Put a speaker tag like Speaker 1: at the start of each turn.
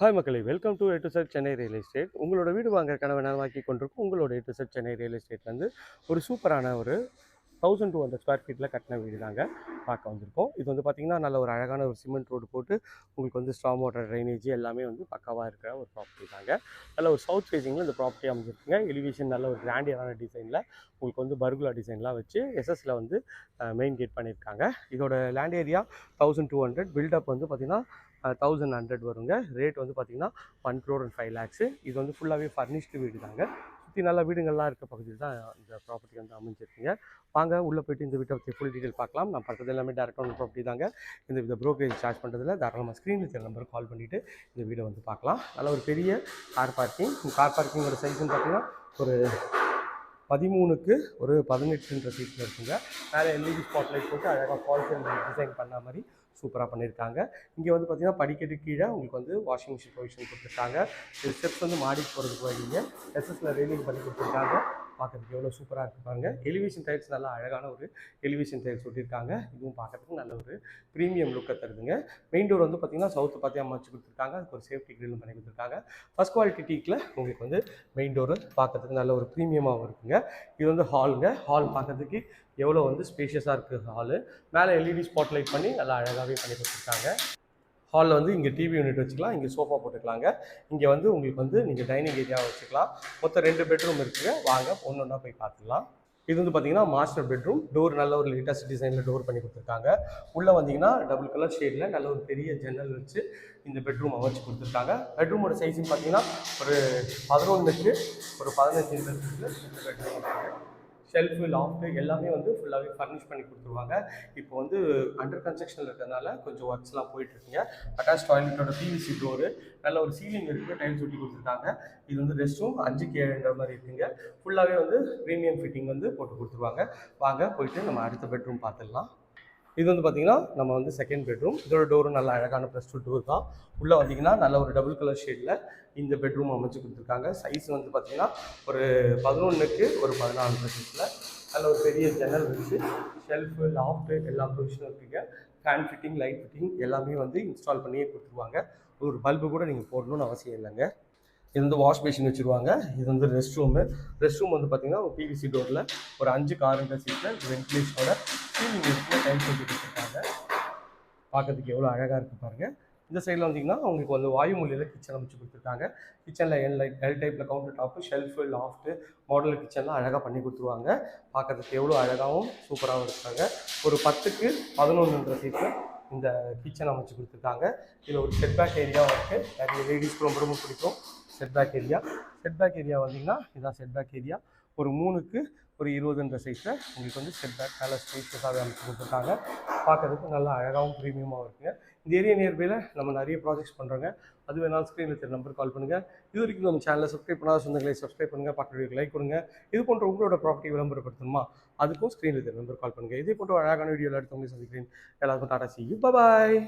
Speaker 1: Hi மக்களை. Welcome to A to Z Chennai real estate உங்களோட வீடு வாங்குற கனவை நனவாக்கி கொண்டிருக்கும். உங்களோட A to Z Chennai real estate வந்து ஒரு சூப்பரான ஒரு தௌசண்ட் டூ ஹண்ட்ரட் ஸ்கொயர் ஃபீட்டில் கட்டின வீடு தாங்க பார்க்க வந்திருக்கோம். இது வந்து பார்த்திங்கன்னா நல்ல ஒரு அழகான ஒரு சிமெண்ட் ரோடு போட்டு உங்களுக்கு வந்து ஸ்ட்ராங் வாட்டர் ட்ரைனேஜ் எல்லாமே வந்து பக்காவாக இருக்கிற ஒரு ப்ராப்பர்ட்டி தாங்க. நல்ல ஒரு சவுத் ஃபேஸிங்கில் இந்த ப்ராப்பர்ட்டி அமைஞ்சிருக்குங்க. எலிவேஷன் நல்ல ஒரு கிராண்டியரான டிசைனில் உங்களுக்கு வந்து பர்குலா டிசைன்லாம் வச்சு எஸ்எஸ்ல வந்து மெயின் கேட் பண்ணியிருக்காங்க. இதோட land area thousand two hundred built up வந்து பார்த்திங்கன்னா தௌசண்ட் ஹண்ட்ரட் வருங்க. ரேட் வந்து பார்த்தீங்கன்னா one crore and five lakhs இது வந்து ஃபுல்லாகவே ஃபர்னிஷ்டு வீடு தாங்க. சுற்றி நல்ல வீடுங்கள்லாம் இருக்க பகுதியில் தான் இந்த ப்ராப்பர்ட்டி வந்து அமைஞ்சிருக்குங்க. வாங்க உள்ளே போயிட்டு இந்த வீட்டை பற்றி ஃபுல் டீட்டெயில் பார்க்கலாம். நான் பண்ணுறது எல்லாமே டேரக்டாக ஒன் ப்ராப்பர்ட்டி தாங்க. இந்த வித ப்ரோக்கரேஜ் சார்ஜ் பண்ணுறதுல தாராளமாக ஸ்க்ரீனில் தெரிய நம்பருக்கு கால் பண்ணிவிட்டு இந்த வீடை வந்து பார்க்கலாம். நல்ல ஒரு பெரிய கார் பார்க்கிங் கார் பார்க்கிங்கோட சைஸ்ன்னு பார்த்தீங்கன்னா ஒரு பதிமூணுக்கு ஒரு பதினெட்டுன்ற சீட்டில் இருக்குங்க. மேலே எல்இடி ஸ்பாட்லைட் போட்டு அழகாக ஃபால்ஸ் டிசைன் பண்ண மாதிரி சூப்பராக பண்ணியிருக்காங்க இங்கே வந்து பார்த்திங்கன்னா படிக்கட்டு கீழே உங்களுக்கு வந்து வாஷிங் மிஷின் ப்ரொவிஷன் கொடுத்துருக்காங்க. ஸ்டெப்ஸ் வந்து மாடிக்கு போகிறதுக்கு வழிங்க எஸ்எஸ்ல ரெயிலிங் பண்ணி கொடுத்துருக்காங்க. பார்க்கறதுக்கு எவ்வளோ சூப்பராக இருக்குது பாருங்கள் எலிவேஷன் டைல்ஸ் நல்லா அழகான ஒரு எலிவேஷன் டைல்ஸ் ஒட்டியிருக்காங்க. இதுவும் பார்க்கறதுக்கு நல்ல ஒரு ப்ரீமியம் லுக்கை தருதுங்க. மெயின் டோர் வந்து பார்த்திங்கன்னா சவுத்து பார்த்து அமைச்சு கொடுத்துருக்காங்க. அதுக்கு ஒரு சேஃப்டி கிரில் பண்ணி கொடுத்துருக்காங்க. ஃபஸ்ட் குவாலிட்டி டீக்கில் உங்களுக்கு வந்து மெயின் டோர் பார்க்கறதுக்கு நல்ல ஒரு ப்ரீமியமாகவும் இருக்குங்க. இது வந்து ஹாலுங்க ஹால் பார்க்கறதுக்கு எவ்வளோ வந்து ஸ்பேஷியஸாக இருக்குது ஹாலு மேலே எல்இடி ஸ்பாட்லைட் பண்ணி நல்லா அழகாகவே பண்ணி கொடுத்துருக்காங்க. ஹாலில் வந்து இங்கே டிவி யூனிட் வச்சுக்கலாம் இங்கே சோஃபா போட்டுக்கலாங்க. இங்கே வந்து உங்களுக்கு வந்து நீங்கள் டைனிங் ஏரியா வச்சுக்கலாம். மொத்தம் ரெண்டு பெட்ரூம் இருக்குங்க வாங்க ஒன்று ஒன்றா போய் பார்த்துக்கலாம். இது வந்து பார்த்தீங்கன்னா மாஸ்டர் பெட்ரூம் டோர் நல்ல ஒரு லேட்டஸ்ட் டிசைனில் டோர் பண்ணி கொடுத்துருக்காங்க. உள்ளே வந்தீங்கன்னா டபுள் கலர் ஷேடில் நல்ல ஒரு பெரிய ஜன்னல் வச்சு இந்த பெட்ரூம் அமைச்சு கொடுத்துருக்காங்க. பெட்ரூமோட சைஸும் பார்த்தீங்கன்னா ஒரு பதினொன்றுக்கு ஒரு பதினஞ்சு இருக்குது இந்த பெட்ரூம் ஷெல்ஃபு லாஃப்ட்டு எல்லாமே வந்து ஃபுல்லாகவே ஃபர்னிஷ் பண்ணி கொடுத்துருவாங்க. இப்போ வந்து அண்டர் கன்ஸ்ட்ரக்ஷனில் இருக்கிறதுனால கொஞ்சம் ஒர்க்ஸ்லாம் போயிட்டுருக்குங்க. அட்டாச் டாய்லெட்டோட பிவிசி டோரு நல்ல ஒரு சீலிங் இருக்குது டைல்ஸ் ஒட்டி கொடுத்துருக்காங்க. இது வந்து ரெஸ்ட் ரூம் அஞ்சுக்கு ஏழுன்ற மாதிரி இருக்குங்க. ஃபுல்லாகவே வந்து ப்ரீமியம் ஃபிட்டிங் வந்து போட்டு கொடுத்துருவாங்க. வாங்க போயிட்டு நம்ம அடுத்த பெட்ரூம் பார்த்துடலாம். இது வந்து பார்த்தீங்கன்னா நம்ம வந்து செகண்ட் பெட்ரூம் இதோட டோரும் நல்லா அழகான ப்ளஸ் டூ டோர் தான். உள்ளே வந்தீங்கன்னா நல்ல ஒரு டபுள் கலர் ஷேடில் இந்த பெட்ரூம் அமைச்சு கொடுத்துருக்காங்க. சைஸ் வந்து பார்த்தீங்கன்னா ஒரு பதினொன்றுக்கு ஒரு பதினாலு பெட்ரூமில் அதில் ஒரு பெரிய ஜன்னல் இருக்குது ஷெல்ஃபு லாஃப்ட்டு எல்லா ப்ரொவிஷனும் இருக்குங்க. ஃபேன் ஃபிட்டிங் லைட் ஃபிட்டிங் எல்லாமே வந்து இன்ஸ்டால் பண்ணியே கொடுத்துருவாங்க. ஒரு பல்பு கூட நீங்கள் போடணும்னு அவசியம் இல்லைங்க. இது வந்து வாஷ் பேஷின் வச்சுருவாங்க. இது வந்து ரெஸ்ட் ரூமு. ரெஸ்ட் ரூம் வந்து பார்த்தீங்கன்னா ஒரு பிவிசி டோரில் ஒரு அஞ்சு காரண்டர் சீட்டில் வென்டிலேஷனோட சீலிங் இருக்குது டைல்ஸ் வச்சு கொடுத்துருக்காங்க பார்க்கறதுக்கு எவ்வளோ அழகாக இருக்குது பாருங்கள் இந்த சைடில் வந்தீங்கன்னா உங்களுக்கு வந்து வாயு மொழியில் கிச்சன் அமைச்சு கொடுத்துருக்காங்க. கிச்சனில் எல் லைட் எல் டைப்பில் counter top shelf loft model கிச்சன்லாம் அழகாக பண்ணி கொடுத்துருவாங்க. பார்க்கறதுக்கு எவ்வளோ அழகாகவும் சூப்பராகவும் இருக்காங்க. ஒரு பத்துக்கு பதினொன்றுன்ற சீட்டில் இந்த கிச்சன் அமைச்சு கொடுத்துருக்காங்க. இதில் ஒரு செட்பேக் ஏரியாவும் இருக்குது நிறைய லேடிஸ்க்கு ரொம்ப ரொம்ப பிடிக்கும். செட்பேக் ஏரியா செட்பேக் ஏரியா வந்தீங்கன்னா இதான் செட்பேக் ஏரியா ஒரு மூணுக்கு ஒரு இருபதுன்ற சைஸில் உங்களுக்கு வந்து செட்பேக் நல்ல ஸ்பேஷியஸாகவே அமைச்சு கொடுத்துருக்காங்க. பார்க்கறதுக்கு நல்லா அழகாகவும் ப்ரீமியமாகவும் இருக்குங்க. இந்த ஏரியா நியர்பையில் நம்ம நிறைய ப்ராஜெக்ட்ஸ் பண்ணுறோங்க அது வேணாலும் ஸ்க்ரீனில் தெரிய நம்பர் கால் பண்ணுங்கள் இது வரைக்கும் நம்ம சேனலில் சப்ஸ்கிரைப் பண்ணாத சொந்தங்களை சப்ஸ்கிரைப் பண்ணுங்கள் பக்கத்து லைக் கொடுங்க. இது போன்ற உங்களோட ப்ராப்பர்ட்டி விளம்பரப்படுத்தணுமா? அதுக்கும் ஸ்க்ரீனில் தெரிய நம்பர் கால் பண்ணுங்கள் இதே போன்ற அழகான வீடியோவில் அடுத்தவங்களை சந்திக்கிறேன். எல்லாருக்கும் டாடா சி பாய்